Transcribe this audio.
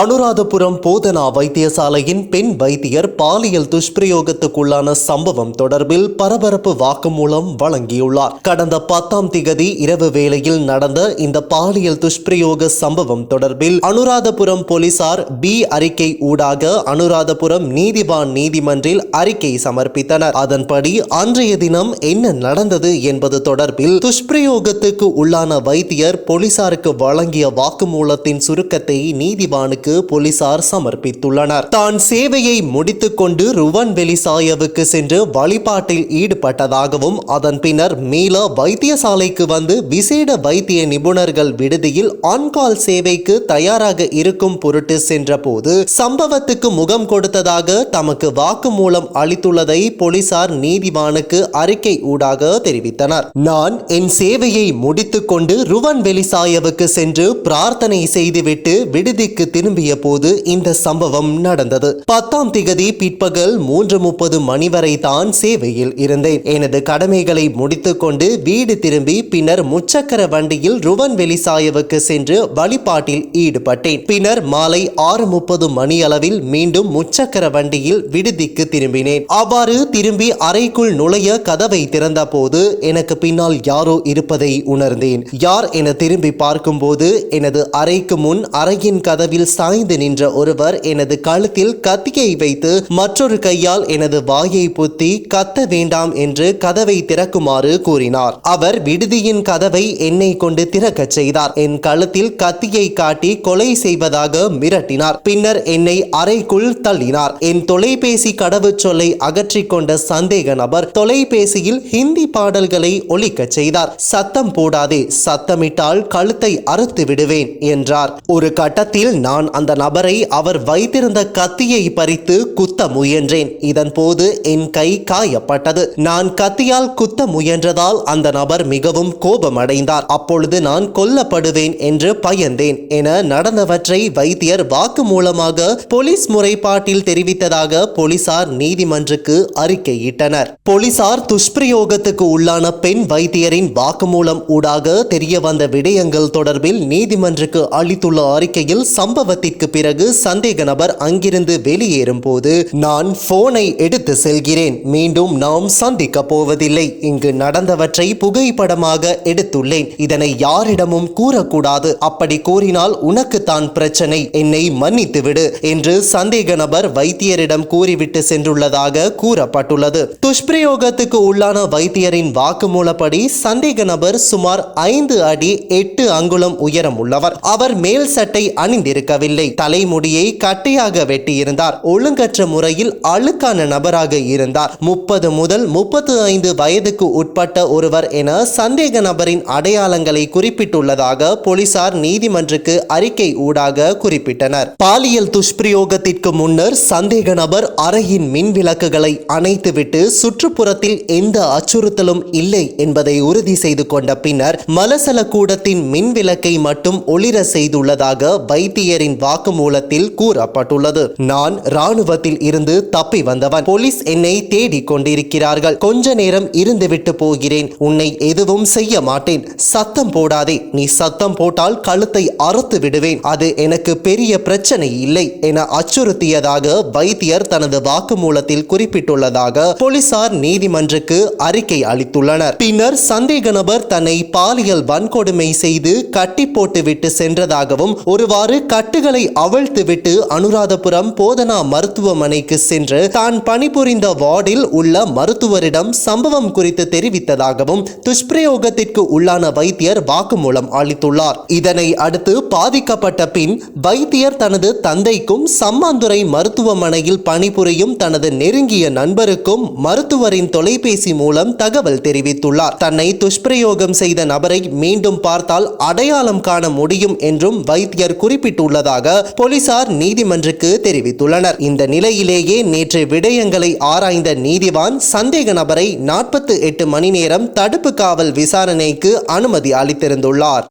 அனுராதபுரம் போதனா வைத்தியசாலையின் பெண் வைத்தியர் பாலியல் துஷ்பிரயோகத்துக்குள்ளான சம்பவம் தொடர்பில் பரபரப்பு வாக்குமூலம் வழங்கியுள்ளார். கடந்த பத்தாம் திகதி இரவு வேளையில் நடந்த இந்த பாலியல் துஷ்பிரயோக சம்பவம் தொடர்பில் அனுராதபுரம் போலீசார் பி அறிக்கை ஊடாக அனுராதபுரம் நீதிவான் நீதிமன்றில் அறிக்கை சமர்ப்பித்தனர். அதன்படி அன்றைய தினம் என்ன நடந்தது என்பது தொடர்பில் துஷ்பிரயோகத்துக்கு உள்ளான வைத்தியர் போலீசாருக்கு வழங்கிய வாக்குமூலத்தின் சுருக்கத்தை நீதிவானுக்கு போலீசார் சமர்ப்பித்துள்ளனர். தான் சேவையை முடித்துக்கொண்டு ருவன் வெலிசாயவுக்கு சென்று வழிபாட்டில் ஈடுபட்டதாகவும் அதன் பின்னர் மீள வைத்தியசாலைக்கு வந்து விசேட வைத்திய நிபுணர்கள் விடுதியில் ஆன்கால் சேவைக்கு தயாராக இருக்கும் பொருட்டு சென்றபோது சம்பவத்துக்கு முகம் கொடுத்ததாக தமக்கு வாக்குமூலம் அளித்துள்ளதை போலீசார் நீதிவானுக்கு அறிக்கை ஊடாக தெரிவித்தனர். நான் என் சேவையை முடித்துக்கொண்டு ருவன் வெலிசாயவுக்கு சென்று பிரார்த்தனை செய்துவிட்டு விடுதிக்கு திரும்பிய போது இந்த சம்பவம் நடந்தது. பத்தாம் திகதி பிற்பகல் மூன்று முப்பது மணி வரை தான் சேவையில் இருந்தேன். எனது கடமைகளை முடித்துக்கொண்டு வீடு திரும்பி பின்னர் முச்சக்கர வண்டியில் ருவன் வெளிசாயவுக்கு சென்று வழிபாட்டில் ஈடுபட்டேன். பின்னர் மாலை ஆறு முப்பது மணி அளவில் மீண்டும் முச்சக்கர வண்டியில் விடுதிக்கு திரும்பினேன். அவ்வாறு திரும்பி அறைக்குள் நுழைய கதவை திறந்த போது எனக்கு பின்னால் யாரோ இருப்பதை உணர்ந்தேன். யார் என திரும்பி பார்க்கும்போது எனது அறைக்கு முன் அறையின் கதவில் சாய்ந்து நின்ற ஒருவர் எனது கழுத்தில் கத்தியை வைத்து மற்றொரு கையால் எனது வாயை புத்தி கத்த வேண்டாம் என்று கதவை திறக்குமாறு கூறினார். அவர் விடுதியின் கதவை என்னை கொண்டு திறக்கச் செய்தார். என் கழுத்தில் கத்தியை காட்டி கொலை செய்வதாக மிரட்டினார். பின்னர் என்னை அறைக்குள் தள்ளினார். என் தொலைபேசி கடவுச்சொல்லை அகற்றிக் கொண்ட சந்தேக நபர் தொலைபேசியில் ஹிந்தி பாடல்களை ஒலிக்கச் செய்தார். சத்தம் போடாதே சத்தமிட்டால் கழுத்தை அறுத்து விடுவேன் என்றார். ஒரு கட்டத்தில் நான் அந்த நபரை அவர் வைத்திருந்த கத்தியை பறித்து குத்த முயன்றேன். இதன் போது என் கை காயப்பட்டது. நான் கத்தியால் குத்த முயன்றதால் அந்த நபர் மிகவும் கோபமடைந்தார். அப்பொழுது நான் கொல்லப்படுவேன் என்று பயந்தேன் என நடந்தவற்றை வைத்தியர் வாக்கு மூலமாக போலீஸ் முறைப்பாட்டில் தெரிவித்ததாக போலீசார் நீதிமன்றுக்கு அறிக்கையிட்டனர். போலீசார் துஷ்பிரயோகத்துக்கு உள்ளான பெண் வைத்தியரின் வாக்குமூலம் ஊடாக தெரிய வந்த விடயங்கள் தொடர்பில் நீதிமன்றுக்கு அளித்துள்ள அறிக்கையில் சம்பவ சம்பவத்திற்கு பிறகு சந்தேக நபர் அங்கிருந்து வெளியேறும் போது நான் போனை எடுத்து செல்கிறேன். மீண்டும் நாம் சந்திக்க போவதில்லை. இங்கு நடந்தவற்றை புகைப்படமாக எடுத்துள்ளேன். இதனை யாரிடமும் கூறக்கூடாது. அப்படி கூறினால் உனக்குத்தான் பிரச்சனை. என்னை மன்னித்துவிடு என்று சந்தேக நபர் வைத்தியரிடம் கூறிவிட்டு சென்றுள்ளதாக கூறப்பட்டுள்ளது. துஷ்பிரயோகத்துக்கு உள்ளான வைத்தியரின் வாக்குமூலப்படி சந்தேக நபர் சுமார் ஐந்து அடி எட்டு அங்குலம் உயரம் உள்ளவர் அவர் மேல் சட்டை அணிந்திருக்கவில்லை. தலைமுடியை கட்டையாக வெட்டியிருந்தார். ஒழுங்கற்ற முறையில் அழுக்கான நபராக இருந்தார். முப்பது முதல் முப்பத்து ஐந்து வயதுக்கு உட்பட்ட ஒருவர் என சந்தேக நபரின் அடையாளங்களை குறிப்பிட்டுள்ளதாக போலீசார் நீதிமன்றுக்கு அறிக்கை ஊடாக குறிப்பிட்டனர். பாலியல் துஷ்பிரயோகத்திற்கு முன்னர் சந்தேக நபர் அறையின் மின் விளக்குகளை அணைத்துவிட்டு சுற்றுப்புறத்தில் எந்த அச்சுறுத்தலும் இல்லை என்பதை உறுதி செய்து கொண்ட பின்னர் மலசல கூடத்தின் மின் விளக்கை மட்டும் ஒளிர செய்துள்ளதாக வைத்தியரின் வாக்குமூலத்தில் கூறப்பட்டுள்ளது. நான் ராணுவத்தில் இருந்து தப்பி வந்தவன். போலீஸ் என்னை தேடிக் கொண்டிருக்கிறார்கள். கொஞ்ச நேரம் இருந்துவிட்டு போகிறேன். உன்னை எதுவும் செய்ய மாட்டேன். சத்தம் போடாதே. நீ சத்தம் போட்டால் கழுத்தை அறுத்து விடுவேன். அது எனக்கு பெரிய பிரச்சனை இல்லை என அச்சுறுத்தியதாக வைத்தியர் தனது வாக்குமூலத்தில் குறிப்பிட்டுள்ளதாக போலீசார் நீதிமன்றுக்கு அறிக்கை அளித்துள்ளனர். பின்னர் சந்தேக நபர் தன்னை பாலியல் வன்கொடுமை செய்து கட்டி போட்டுவிட்டு சென்றதாகவும் ஒருவாறு கட்டு கட்டுகளை அவிழ்த்துவிட்டு அனுராதபுரம் போதனா மருத்துவமனைக்கு சென்று தான் பணிபுரிந்த வார்டில் உள்ள மருத்துவரிடம் சம்பவம் குறித்து தெரிவித்ததாகவும் துஷ்பிரயோகத்திற்கு உள்ளான வைத்தியர் வாக்குமூலம் அளித்துள்ளார். இதனை அடுத்து பாதிக்கப்பட்ட பின் வைத்தியர் தனது தந்தைக்கும் சம்மாந்துறை மருத்துவமனையில் பணிபுரியும் தனது நெருங்கிய நண்பருக்கும் மருத்துவரின் தொலைபேசி மூலம் தகவல் தெரிவித்துள்ளார். தன்னை துஷ்பிரயோகம் செய்த நபரை மீண்டும் பார்த்தால் அடையாளம் காண முடியும் என்றும் வைத்தியர் குறிப்பிட்டுள்ளதாக போலீசார் நீதிமன்றுக்கு தெரிவித்துள்ளனர். இந்த நிலையிலேயே நேற்று விடயங்களை ஆராய்ந்த நீதிவான் சந்தேக நபரை நாற்பத்தி எட்டு மணி நேரம் தடுப்பு காவல் விசாரணைக்கு அனுமதி அளித்திருந்துள்ளார்.